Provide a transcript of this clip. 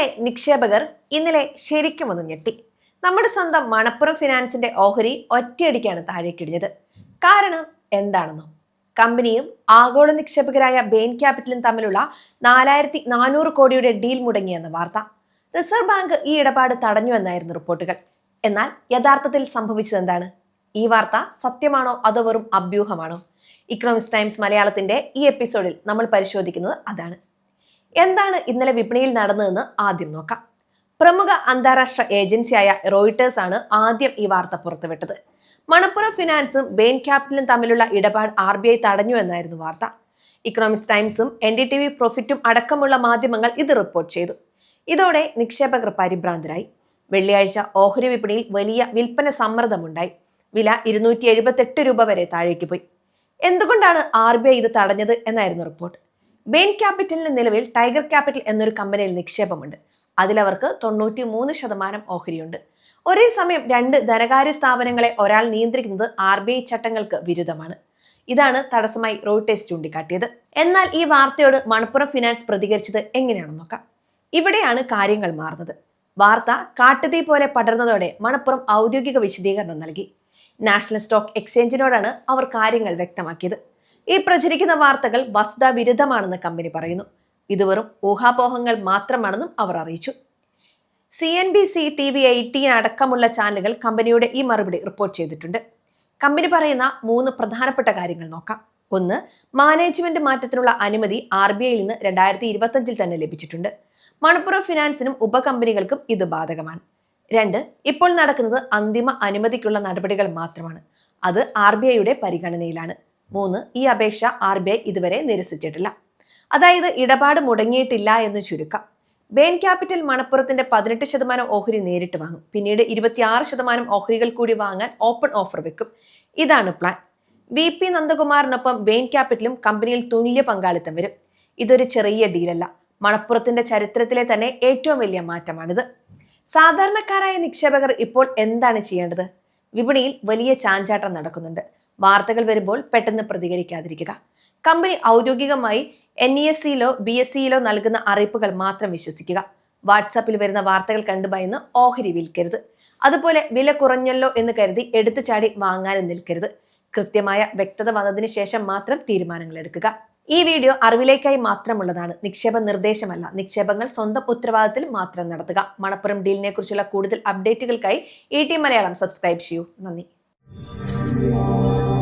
കേരളത്തിലെ നിക്ഷേപകർ ഇന്നലെ ശരിക്കും ഒന്ന് ഞെട്ടി. നമ്മുടെ സ്വന്തം മണപ്പുറം ഫിനാൻസിന്റെ ഓഹരി ഒറ്റയടിക്കാണ് താഴേക്കിടിഞ്ഞത് കാരണം എന്താണെന്നോ? കമ്പനിയും ആഗോള നിക്ഷേപകരായ ബെയിൻ ക്യാപിറ്റലും തമ്മിലുള്ള നാലായിരത്തി നാനൂറ് കോടിയുടെ ഡീൽ മുടങ്ങിയെന്ന വാർത്ത. റിസർവ് ബാങ്ക് ഈ ഇടപാട് തടഞ്ഞു എന്നായിരുന്നു റിപ്പോർട്ടുകൾ. എന്നാൽ യഥാർത്ഥത്തിൽ സംഭവിച്ചത് എന്താണ്? ഈ വാർത്ത സത്യമാണോ അതോ വെറും അഭ്യൂഹമാണോ? ഇക്കണോമിക്സ് ടൈംസ് മലയാളത്തിന്റെ ഈ എപ്പിസോഡിൽ നമ്മൾ പരിശോധിക്കുന്നത് അതാണ്. എന്താണ് ഇന്നലെ വിപണിയിൽ നടന്നതെന്ന് ആദ്യം നോക്കാം. പ്രമുഖ അന്താരാഷ്ട്ര ഏജൻസിയായ റോയിട്ടേഴ്സ് ആണ് ആദ്യം ഈ വാർത്ത പുറത്തുവിട്ടത്. മണപ്പുറം ഫിനാൻസും ബെയിൻ ക്യാപിറ്റലും തമ്മിലുള്ള ഇടപാട് ആർ ബി ഐ തടഞ്ഞു എന്നായിരുന്നു വാർത്ത. ഇക്കണോമിക്സ് ടൈംസും എൻ ഡി ടി വി പ്രോഫിറ്റും അടക്കമുള്ള മാധ്യമങ്ങൾ ഇത് റിപ്പോർട്ട് ചെയ്തു. ഇതോടെ നിക്ഷേപകർ പരിഭ്രാന്തരായി. വെള്ളിയാഴ്ച ഓഹരി വിപണിയിൽ വലിയ വിൽപ്പന സമ്മർദ്ദമുണ്ടായി. വില ഇരുന്നൂറ്റി എഴുപത്തെട്ട് രൂപ വരെ താഴേക്ക് പോയി. എന്തുകൊണ്ടാണ് ആർ ബി ഐ ഇത് തടഞ്ഞത് എന്നായിരുന്നു റിപ്പോർട്ട്. ബെയിൻ ക്യാപിറ്റലിന് നിലവിൽ ടൈഗർ ക്യാപിറ്റൽ എന്നൊരു കമ്പനിയിൽ നിക്ഷേപമുണ്ട്. അതിലവർക്ക് തൊണ്ണൂറ്റി മൂന്ന് ശതമാനം ഓഹരിയുണ്ട്. ഒരേ സമയം രണ്ട് ധനകാര്യ സ്ഥാപനങ്ങളെ ഒരാൾ നിയന്ത്രിക്കുന്നത് ആർ ബി ഐ ചട്ടങ്ങൾക്ക് വിരുദ്ധമാണ്. ഇതാണ് തടസ്സമായി റോഡ് ടെസ്റ്റ് ചൂണ്ടിക്കാട്ടിയത്. എന്നാൽ ഈ വാർത്തയോട് മണപ്പുറം ഫിനാൻസ് പ്രതികരിച്ചത് എങ്ങനെയാണെന്ന് നോക്കാം. ഇവിടെയാണ് കാര്യങ്ങൾ മാറുന്നത്. വാർത്ത കാട്ടുതീ പോലെ പടർന്നതോടെ മണപ്പുറം ഔദ്യോഗിക വിശദീകരണം നൽകി. നാഷണൽ സ്റ്റോക്ക് എക്സ്ചേഞ്ചിനോടാണ് അവർ കാര്യങ്ങൾ വ്യക്തമാക്കിയത്. ഈ പ്രചരിക്കുന്ന വാർത്തകൾ വസ്തുതാ വിരുദ്ധമാണെന്ന് കമ്പനി പറയുന്നു. ഇത് വെറും ഊഹാപോഹങ്ങൾ മാത്രമാണെന്നും അവർ അറിയിച്ചു. C N B C T V eighteen അടക്കമുള്ള ചാനലുകൾ കമ്പനിയുടെ ഈ മറുപടി റിപ്പോർട്ട് ചെയ്തിട്ടുണ്ട്. കമ്പനി പറയുന്ന മൂന്ന് പ്രധാനപ്പെട്ട കാര്യങ്ങൾ നോക്കാം. ഒന്ന് മാനേജ്മെന്റ് മാറ്റത്തിനുള്ള അനുമതി ആർ ബി ഐയിൽ നിന്ന് രണ്ടായിരത്തി ഇരുപത്തഞ്ചിൽ തന്നെ ലഭിച്ചിട്ടുണ്ട്. മണപ്പുറം ഫിനാൻസിനും ഉപകമ്പനികൾക്കും ഇത് ബാധകമാണ്. രണ്ട് ഇപ്പോൾ നടക്കുന്നത് അന്തിമ അനുമതിക്കുള്ള നടപടികൾ മാത്രമാണ്. അത് ആർ ബി ഐയുടെ പരിഗണനയിലാണ്. മൂന്ന് ഈ അപേക്ഷ ആർ ബി ഐ ഇതുവരെ നിരസിച്ചിട്ടില്ല. അതായത് ഇടപാട് മുടങ്ങിയിട്ടില്ല എന്ന് ചുരുക്കം. ബെയിൻ ക്യാപിറ്റൽ മണപ്പുറത്തിന്റെ പതിനെട്ട് ശതമാനം ഓഹരി നേരിട്ട് വാങ്ങും. പിന്നീട് ഇരുപത്തിയാറ് ശതമാനം ഓഹരികൾ കൂടി വാങ്ങാൻ ഓപ്പൺ ഓഫർ വെക്കും. ഇതാണ് പ്ലാൻ. വി പി നന്ദകുമാറിനൊപ്പം ബെയിൻ ക്യാപിറ്റലും കമ്പനിയിൽ തുല്യ പങ്കാളിത്തം വരും. ഇതൊരു ചെറിയ ഡീലല്ല. മണപ്പുറത്തിന്റെ ചരിത്രത്തിലെ തന്നെ ഏറ്റവും വലിയ മാറ്റമാണിത്. സാധാരണക്കാരായ നിക്ഷേപകർ ഇപ്പോൾ എന്താണ് ചെയ്യേണ്ടത്? വിപണിയിൽ വലിയ ചാഞ്ചാട്ടം നടക്കുന്നുണ്ട്. വാർത്തകൾ വരുമ്പോൾ പെട്ടെന്ന് പ്രതികരിക്കാതിരിക്കുക. കമ്പനി ഔദ്യോഗികമായി എൻ ഇ എസ് സിയിലോ ബി എസ് സിയിലോ നൽകുന്ന അറിയിപ്പുകൾ മാത്രം വിശ്വസിക്കുക. വാട്സാപ്പിൽ വരുന്ന വാർത്തകൾ കണ്ടു ഭയന്ന് ഓഹരി വിൽക്കരുത്. അതുപോലെ വില കുറഞ്ഞല്ലോ എന്ന് കരുതി എടുത്തു ചാടി വാങ്ങാനും നിൽക്കരുത്. കൃത്യമായ വ്യക്തത വന്നതിന് ശേഷം മാത്രം തീരുമാനങ്ങൾ എടുക്കുക. ഈ വീഡിയോ അറിവിലേക്കായി മാത്രമുള്ളതാണ്. നിക്ഷേപ നിർദ്ദേശമല്ല. നിക്ഷേപങ്ങൾ സ്വന്തം ഉത്തരവാദിത്തത്തിൽ മാത്രം നടത്തുക. മണപ്പുറം ഡീലിനെ കുറിച്ചുള്ള കൂടുതൽ അപ്ഡേറ്റുകൾക്കായി ഇ ടി മലയാളം സബ്സ്ക്രൈബ് ചെയ്യൂ. നന്ദി. Deus.